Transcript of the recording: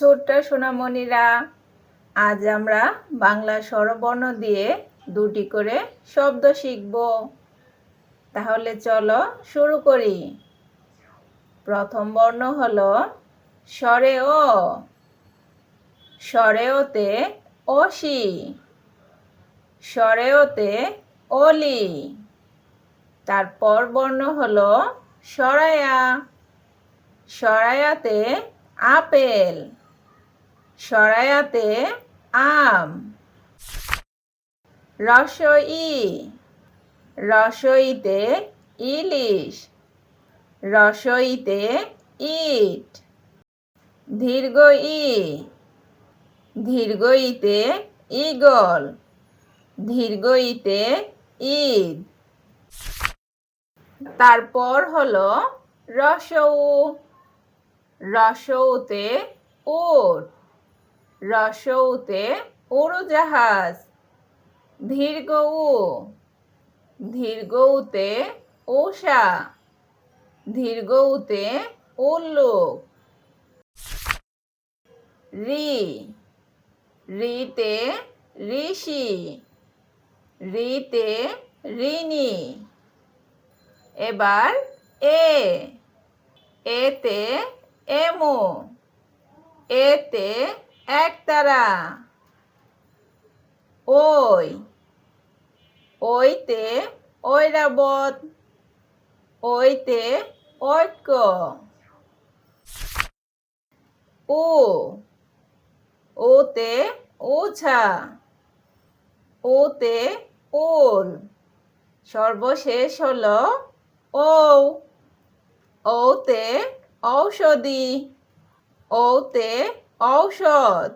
ছোট্ট সোনামণিরা, আজ আমরা বাংলা স্বরবর্ণ দিয়ে দুটি করে শব্দ শিখব। তাহলে চলো শুরু করি। প্রথম বর্ণ হল স্বরে ও স্বরে ওতে অসি। স্বরে ওতে অলি। তারপর বর্ণ হল সরায়া। সরায়াতে আপেল। সরায়াতে আম, রসই, রসইতে ইলিশ, রসইতে ইট দীর্ঘ ই দীর্ঘ ইতে ইগল দীর্ঘ ইতে ঈদ। তারপর হলো রসৌ, রসৌতে উট। রসৌতে উড়োজাহাজ দীর্ঘ উ দীর্ঘ উতে উষা দীর্ঘ উতে উল্লুক রি, রিতে ঋষি, রিতে ঋণী। এবার এ, এতে এমো, এতে একতারা ওই, ওইতে ঐরাবত, ওইতে ঐক্য। ও, ওতে ওঝা, ওতে ওল। সর্বশেষ হল ও ওতে ঔষধি ওতে ঔষধ